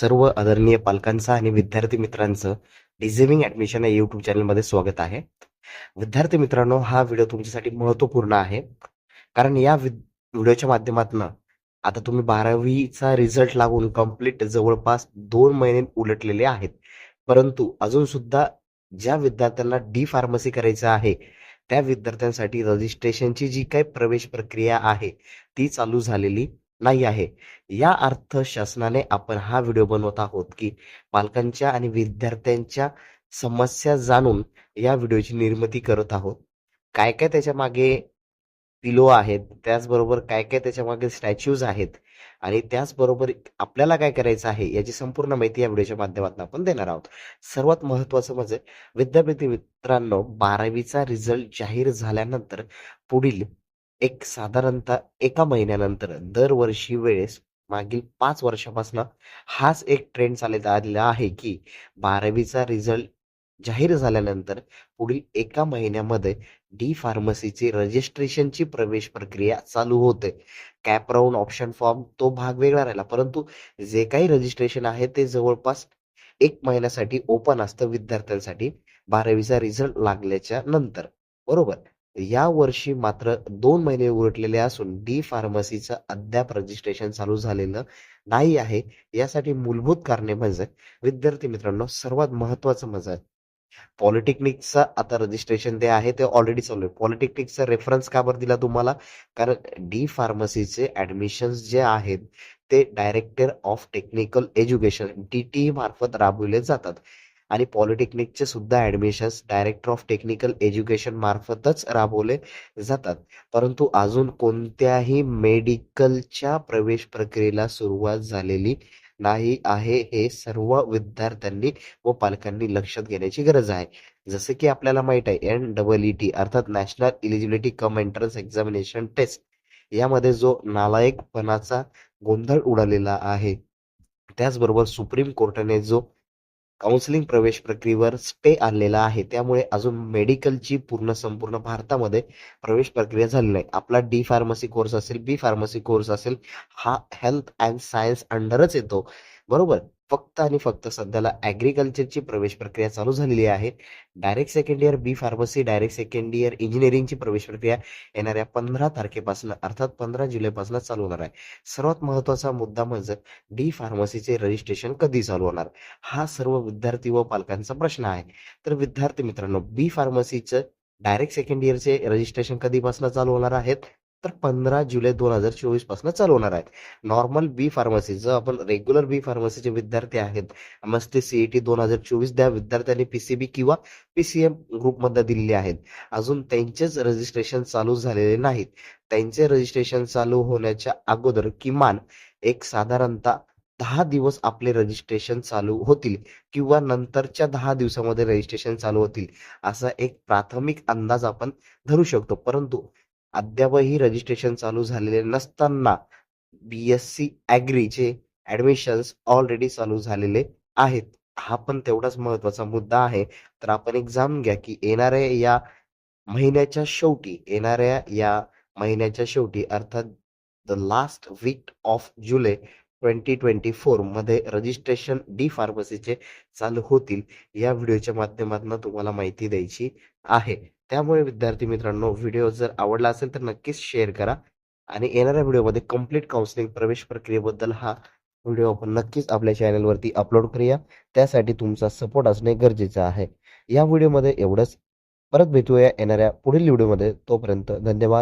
सर्व आदरणीय पालकांचं आणि विद्यार्थी मित्रांचं डिझर्विंग ऍडमिशन या यूट्यूब चॅनलमध्ये स्वागत आहे. विद्यार्थी मित्रांनो हा व्हिडिओ तुमच्यासाठी महत्त्वपूर्ण आहे. कारण या व्हिडिओच्या माध्यमातून आता तुम्ही बारावीचा रिझल्ट लागून कंप्लीट जवळपास दोन महिने उलटलेले आहेत. परंतु अजून सुद्धा ज्या विद्यार्थ्यांना डी फार्मसी करायचं आहे त्या विद्यार्थ्यांसाठी रजिस्ट्रेशनची जी काही प्रवेश प्रक्रिया आहे ती चालू झालेली. नाही आहे. या अर्थ शासनाने आपण हा व्हिडिओ बनवत आहोत की पालकांच्या आणि विद्यार्थ्यांच्या समस्या जाणून या व्हिडिओची निर्मिती करत आहोत. काय काय त्याच्यामागे पिलो आहेत त्याचबरोबर काय काय त्याच्यामागे स्टॅच्यूज आहेत आणि त्याचबरोबर आपल्याला काय करायचं आहे याची संपूर्ण माहिती या व्हिडिओच्या माध्यमातून आपण देणार आहोत. सर्वात महत्वाचं म्हणजे विद्यापीठ मित्रांनो बारावीचा रिझल्ट जाहीर झाल्यानंतर पुढील एक साधारणतः एका महिन्यानंतर दरवर्षी वेळेस मागील पाच वर्षापासून हाच एक ट्रेंड चालत आलेला आहे की बारावीचा रिझल्ट जाहीर झाल्यानंतर पुढील एका महिन्यामध्ये डी फार्मसीची रजिस्ट्रेशनची प्रवेश प्रक्रिया चालू होते. कॅप राऊंड ऑप्शन फॉर्म तो भाग वेगळा राहिला. परंतु जे काही रजिस्ट्रेशन आहे ते जवळपास एक महिन्यासाठी ओपन असतं विद्यार्थ्यांसाठी बारावीचा रिझल्ट लागल्याच्या नंतर. बरोबर? या वर्षी मात्र दोन महिने उलटलेले असून डी फार्मसीचं अद्याप रजिस्ट्रेशन चालू झालेलं नाही आहे. यासाठी मूलभूत कारणे म्हणजे विद्यार्थी मित्रांनो सर्वात महत्वाचं म्हणजे पॉलिटेक्निकचं आता रजिस्ट्रेशन जे आहे ते ऑलरेडी चालू आहे. पॉलिटेक्निकचा रेफरन्स का बरं दिला तुम्हाला? कारण डी फार्मसीचे ऍडमिशन्स जे आहेत ते director of technical education D T मार्फत राबविले जातात. आणि पॉलिटेक्निकचे सुद्धा admissions director of technical education मार्फतच राबवले जातात. परंतु अजून कोणत्याही मेडिकलच्या प्रवेश प्रक्रियेला सुरुवात झालेली नाही आहे हे सर्व विद्यार्थ्यांनी व पालकांनी लक्षात घेण्याची गरज आहे. जसं की आपल्याला माहीत आहे एन डबल ई टी अर्थात national eligibility cum entrance examination test यामध्ये जो नालायकपणाचा गोंधळ उडालेला आहे त्याचबरोबर सुप्रीम कोर्टाने जो काउन्सिलिंग प्रवेश प्रक्रियेवर स्टे आणलेला आहे. त्यामुळे अजून मेडिकलची पूर्ण संपूर्ण भारतामध्ये प्रवेश प्रक्रिया झाली नाही. आपला डी फार्मसी कोर्स असेल बी फार्मसी कोर्स असेल हा हेल्थ अँड सायन्स अंडरच येतो. बरोबर? फक्त आणि फक्त सध्याला ॲग्रिकल्चरची प्रवेश प्रक्रिया चालू झालेली आहे. Direct second year B pharmacy direct second year इंजिनिअरिंगची प्रवेश प्रक्रिया येणाऱ्या पंधरा तारखेपासून अर्थात पंधरा जुलैपासून चालू होणार आहे. सर्वात महत्त्वाचा मुद्दा म्हणजे डी फार्मसीचे रजिस्ट्रेशन कधी चालू होणार? हा सर्व विद्यार्थी व पालकांचा प्रश्न आहे. तर विद्यार्थी मित्रांनो बी फार्मसीचं डायरेक्ट सेकंड इयरचे रजिस्ट्रेशन कधीपासून चालू होणार आहेत? तर पंधरा जुलै दोन हजार चोवीसपासून चालू होणार आहेत. नॉर्मल बी फार्मसी जर आपण रेग्युलर बी फार्मसीचे विद्यार्थी आहेत मस्त सीईटी दोन हजार चोवीस त्या विद्यार्थ्यांनी पीसीबी किंवा पीसीएम ग्रुपमध्ये दिलेले आहेत. अजून त्यांचेच रजिस्ट्रेशन चालू झालेले नाहीत. त्यांचे रजिस्ट्रेशन चालू होण्याच्या अगोदर किमान एक साधारणतः दहा दिवस आपले रजिस्ट्रेशन चालू होतील किंवा नंतरच्या दहा दिवसामध्ये रजिस्ट्रेशन चालू होतील. असा एक प्राथमिक अंदाज आपण धरू शकतो. परंतु अद्यापही रजिस्ट्रेशन चालू झालेले नसताना बीएससी ऍग्रीचे ऍडमिशन्स ऑलरेडी चालू झालेले आहेत. हा पण तेवढाच महत्त्वाचा मुद्दा आहे. तर आपण एक जाणून घ्या की येणाऱ्या या महिन्याच्या शेवटी येणाऱ्या या महिन्याच्या शेवटी अर्थात the last week of July twenty twenty फोरमध्ये रजिस्ट्रेशन डी फार्मसीचे चालू होतील. या व्हिडिओच्या माध्यमातून तुम्हाला माहिती द्यायची आहे. त्यामुळे विद्यार्थी मित्रांनो व्हिडिओ जर आवडला असेल तर नक्कीच शेअर करा. आणि येणाऱ्या व्हिडिओमध्ये कंप्लीट काउन्सिलिंग प्रवेश प्रक्रियेबद्दल हा व्हिडिओ आपण नक्कीच आपल्या चॅनलवरती अपलोड करूया. त्यासाठी तुमचा सपोर्ट असणे गरजेचं आहे. या व्हिडिओमध्ये एवढंच. परत भेटूया येणाऱ्या पुढील व्हिडिओमध्ये. तोपर्यंत धन्यवाद.